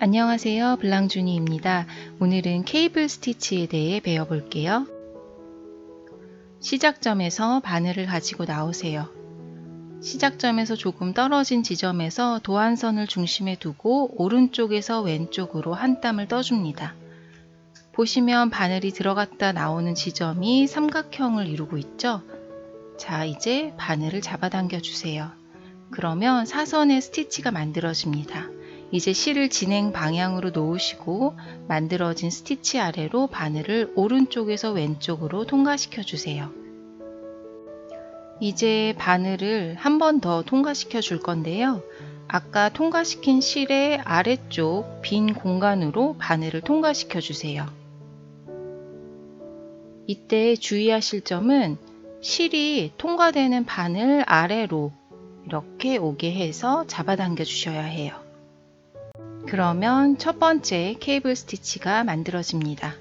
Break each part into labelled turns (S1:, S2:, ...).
S1: 안녕하세요. 블랑주니입니다. 오늘은 케이블 스티치에 대해 배워볼게요. 시작점에서 바늘을 가지고 나오세요. 시작점에서 조금 떨어진 지점에서 도안선을 중심에 두고 오른쪽에서 왼쪽으로 한 땀을 떠줍니다. 보시면 바늘이 들어갔다 나오는 지점이 삼각형을 이루고 있죠? 자, 이제 바늘을 잡아당겨 주세요. 그러면 사선의 스티치가 만들어집니다. 이제 실을 진행 방향으로 놓으시고 만들어진 스티치 아래로 바늘을 오른쪽에서 왼쪽으로 통과시켜 주세요. 이제 바늘을 한 번 더 통과시켜 줄 건데요. 아까 통과시킨 실의 아래쪽 빈 공간으로 바늘을 통과시켜 주세요. 이때 주의하실 점은 실이 통과되는 바늘 아래로 이렇게 오게 해서 잡아당겨 주셔야 해요. 그러면 첫 번째 케이블 스티치가 만들어집니다.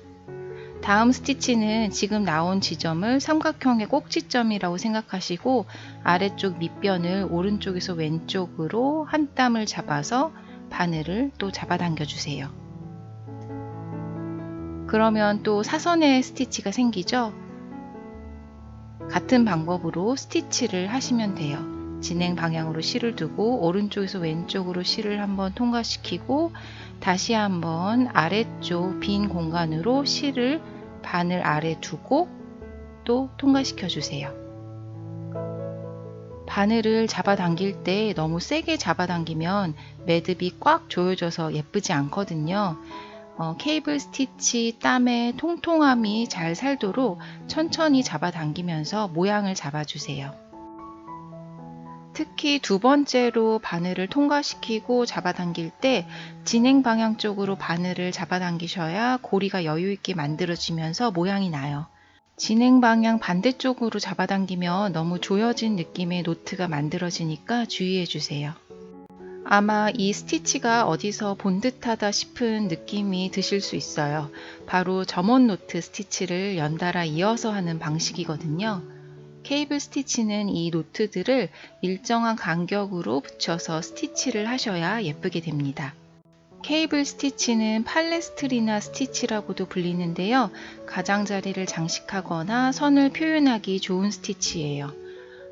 S1: 다음 스티치는 지금 나온 지점을 삼각형의 꼭지점이라고 생각하시고 아래쪽 밑변을 오른쪽에서 왼쪽으로 한 땀을 잡아서 바늘을 또 잡아당겨 주세요. 그러면 또 사선의 스티치가 생기죠? 같은 방법으로 스티치를 하시면 돼요. 진행 방향으로 실을 두고 오른쪽에서 왼쪽으로 실을 한번 통과시키고 다시 한번 아래쪽 빈 공간으로 실을 바늘 아래 두고 또 통과시켜 주세요. 바늘을 잡아당길 때 너무 세게 잡아당기면 매듭이 꽉 조여져서 예쁘지 않거든요. 어, 케이블 스티치 땀의 통통함이 잘 살도록 천천히 잡아당기면서 모양을 잡아주세요. 특히 두 번째로 바늘을 통과시키고 잡아당길 때 진행 방향 쪽으로 바늘을 잡아당기셔야 고리가 여유 있게 만들어지면서 모양이 나요. 진행 방향 반대쪽으로 잡아당기면 너무 조여진 느낌의 노트가 만들어지니까 주의해 주세요. 아마 이 스티치가 어디서 본 듯하다 싶은 느낌이 드실 수 있어요. 바로 점원 노트 스티치를 연달아 이어서 하는 방식이거든요. 케이블 스티치는 이 노트들을 일정한 간격으로 붙여서 스티치를 하셔야 예쁘게 됩니다. 케이블 스티치는 팔레스트리나 스티치라고도 불리는데요. 가장자리를 장식하거나 선을 표현하기 좋은 스티치예요.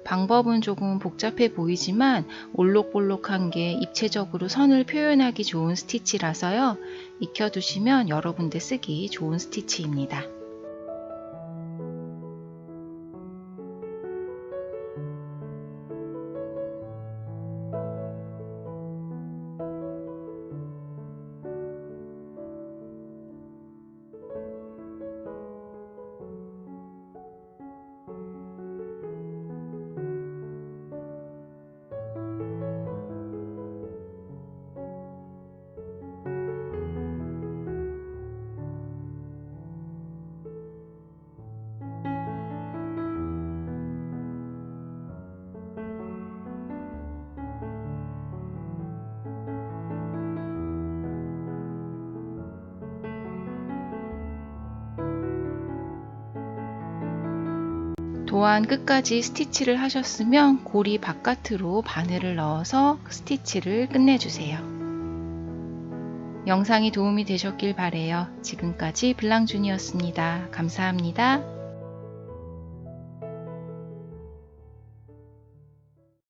S1: 방법은 조금 복잡해 보이지만 올록볼록한 게 입체적으로 선을 표현하기 좋은 스티치라서요. 익혀두시면 여러 군데 쓰기 좋은 스티치입니다. 도안 끝까지 스티치를 하셨으면 고리 바깥으로 바늘을 넣어서 스티치를 끝내주세요. 영상이 도움이 되셨길 바래요. 지금까지 블랑준이었습니다. 감사합니다.